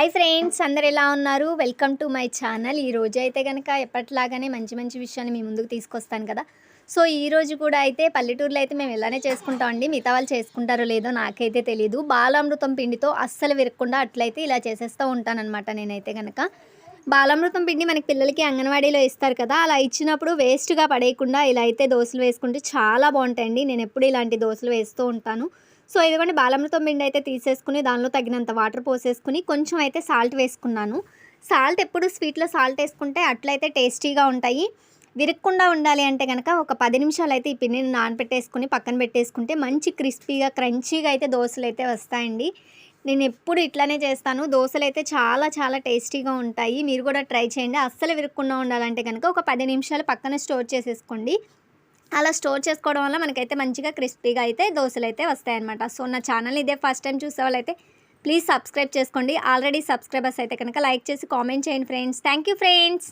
Hi friends అందరు ఎలా ఉన్నారు? Welcome to my channel. ఈ రోజు అయితే కనుక ఎప్పటిలాగానే మంచి మంచి విషయాన్ని మీ ముందుకు తీసుకొస్తాను కదా. సో ఈ రోజు కూడా అయితే పల్లెటూరులో అయితే మేము ఇలానే చేసుకుంటాం అండి. మిగతా వాళ్ళు చేసుకుంటారో లేదో నాకైతే తెలియదు బాలామృతం పిండితో అస్సలు విరగకుండా అట్లయితే ఇలా చేసేస్తూ ఉంటానన్నమాట నేనైతే కనుక బాలామృతం పిండి మనకి పిల్లలకి అంగన్వాడీలో ఇస్తారు కదా. అలా ఇచ్చినప్పుడు వేస్ట్గా పడేయకుండా ఇలా అయితే దోశలు వేసుకుంటే చాలా బాగుంటాయండి. నేను ఎప్పుడు ఇలాంటి దోశలు వేస్తూ ఉంటాను. సో ఇదిగోండి బాలామృతం పిండి అయితే తీసేసుకుని దానిలో తగినంత వాటర్ పోసేసుకుని కొంచెం అయితే సాల్ట్ వేసుకున్నాను. సాల్ట్ ఎప్పుడు స్వీట్లో సాల్ట్ వేసుకుంటే అట్లయితే టేస్టీగా ఉంటాయి. విరక్కుండా ఉండాలి అంటే కనుక ఒక పది నిమిషాలు అయితే ఈ పిండిని నానబెట్టేసుకుని పక్కన పెట్టేసుకుంటే మంచి క్రిస్పీగా క్రంచీగా అయితే దోశలు అయితే వస్తాయండి. నేను ఎప్పుడు ఇట్లానే చేస్తాను. దోశలు అయితే చాలా చాలా టేస్టీగా ఉంటాయి. మీరు కూడా ట్రై చేయండి. అస్సలు విరక్కుండా ఉండాలంటే కనుక ఒక పది నిమిషాలు పక్కన స్టోర్ చేసేసుకోండి. అలా స్టోర్ చేసుకోవడం వల్ల మనకైతే మంచిగా క్రిస్పీగా అయితే దోశలు అయితే వస్తాయన్నమాట. సో నా ఛానల్ ఇదే ఫస్ట్ టైం చూసే వాళ్ళైతే ప్లీజ్ సబ్స్క్రైబ్ చేసుకోండి. ఆల్రెడీ సబ్స్క్రైబర్స్ అయితే కనుక లైక్ చేసి కామెంట్ చేయండి ఫ్రెండ్స్. Thank you friends.